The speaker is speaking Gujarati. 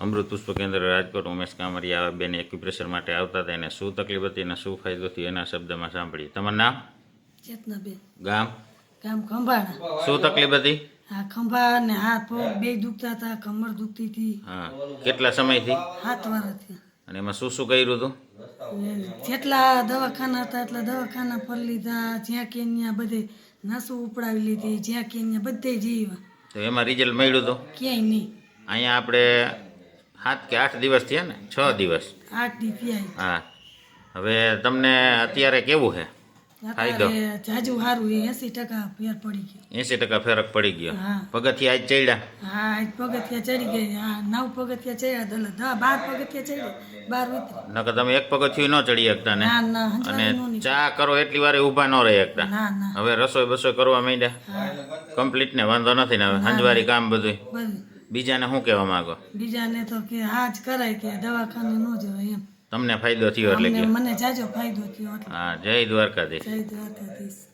અમૃત પુષ્પ કેન્દ્ર રાજકોટ ઉમેશ કામરિયા બેન એક્યુપ્રેશર માટે આવતા હતા. એને શું તકલીફ હતી અને શું ફાયદો થયો એના શબ્દમાં સાંભળીએ. તમારું નામ? ચેતનાબેન. ગામ? ગામ ખંભાળા શું તકલીફ હતી? હા ખંભા ને હાથ પગ બે દુખતા હતા કમર દુખતી હતી. હા કેટલા સમયથી? હાથ વાળાથી અને એમાં શું શું કર્યું હતું? જેટલા દવાખાના હતા એટલા દવાખાના ફરી લીધા. જ્યાં કે ત્યાં બધે નસો ઉપડાવી લીધી જ્યાં કે ત્યાં બધે જીવા. તો એમાં રિઝલ્ટ મળ્યું હતું ક્યાંય નહીં. અહીંયા આપણે સાત કે આઠ દિવસ થયા ને? છ દિવસ. આઠ હા. હવે તમને અત્યારે કેવું છે ફાયદો. જાજુ સારું એસી ટકા ફેર પડી ગયો. એંસી ટકા ફરક પડી ગયો. હા. પગથિયા આજ ચડ્યા? હા આજ પગથિયા ચડી ગઈ. હા નવ પગથિયા ચડ્યા દલે દસ બાર પગથિયા ચડ્યા. બાર ઉતરી નકર તમે એક પગથિયું ન ચડી શકતા ને? અને ચા કરો એટલી વારે ઊભા ન રહી શકતા ના હવે રસોઈ બસોઈ કરવા માંડ્યા? કમ્પ્લીટ ને વાંધો નથી ને હવે? હંજવારી કામ બધું બીજાને શું કહેવા માંગો? બીજાને તો કે જ કરાય કે દવાખાને ન જવાય એમ. તમને ફાયદો થયો એટલે મને જાજો ફાયદો થયો હા જય દ્વારકાધીશ. જય દ્વારકાધીશ.